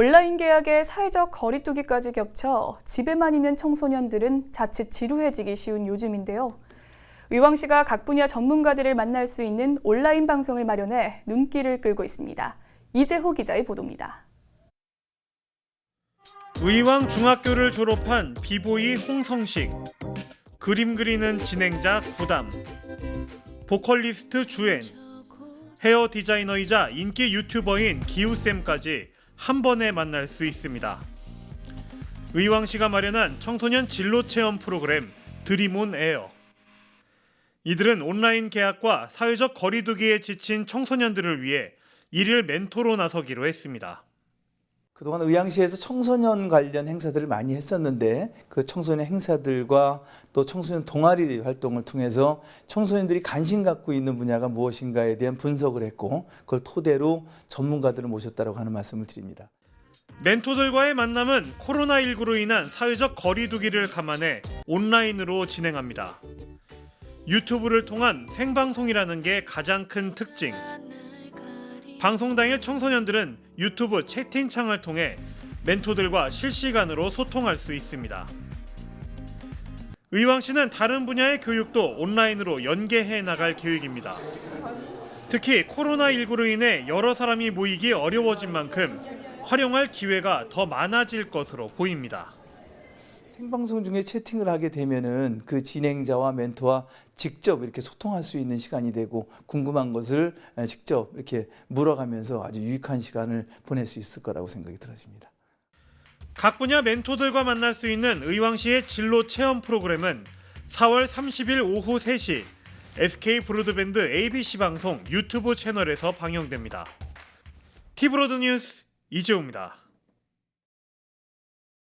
온라인 계약에 사회적 거리두기까지 겹쳐 집에만 있는 청소년들은 자칫 지루해지기 쉬운 요즘인데요. 의왕시가 각 분야 전문가들을 만날 수 있는 온라인 방송을 마련해 눈길을 끌고 있습니다. 이재호 기자의 보도입니다. 의왕 중학교를 졸업한 비보이 홍성식, 그림 그리는 진행자 구담, 보컬리스트 주엔, 헤어 디자이너이자 인기 유튜버인 기우쌤까지 한 번에 만날 수 있습니다. 의왕시가 마련한 청소년 진로 체험 프로그램 드림온 에어. 이들은 온라인 계약과 사회적 거리두기에 지친 청소년들을 위해 일일 멘토로 나서기로 했습니다. 그동안 의왕시에서 청소년 관련 행사들을 많이 했었는데 그 청소년 행사들과 또 청소년 동아리 활동을 통해서 청소년들이 관심 갖고 있는 분야가 무엇인가에 대한 분석을 했고 그걸 토대로 전문가들을 모셨다고 하는 말씀을 드립니다. 멘토들과의 만남은 코로나19로 인한 사회적 거리두기를 감안해 온라인으로 진행합니다. 유튜브를 통한 생방송이라는 게 가장 큰 특징. 방송 당일 청소년들은 유튜브 채팅창을 통해 멘토들과 실시간으로 소통할 수 있습니다. 의왕 시는 다른 분야의 교육도 온라인으로 연계해 나갈 계획입니다. 특히 코로나19로 인해 여러 사람이 모이기 어려워진 만큼 활용할 기회가 더 많아질 것으로 보입니다. 생방송 중에 채팅을 하게 되면은 그 진행자와 멘토와 직접 이렇게 소통할 수 있는 시간이 되고 궁금한 것을 직접 이렇게 물어가면서 아주 유익한 시간을 보낼 수 있을 거라고 생각이 들어집니다. 각 분야 멘토들과 만날 수 있는 의왕시의 진로 체험 프로그램은 4월 30일 오후 3시 SK 브로드밴드 ABC 방송 유튜브 채널에서 방영됩니다. 티브로드 뉴스 이재호입니다.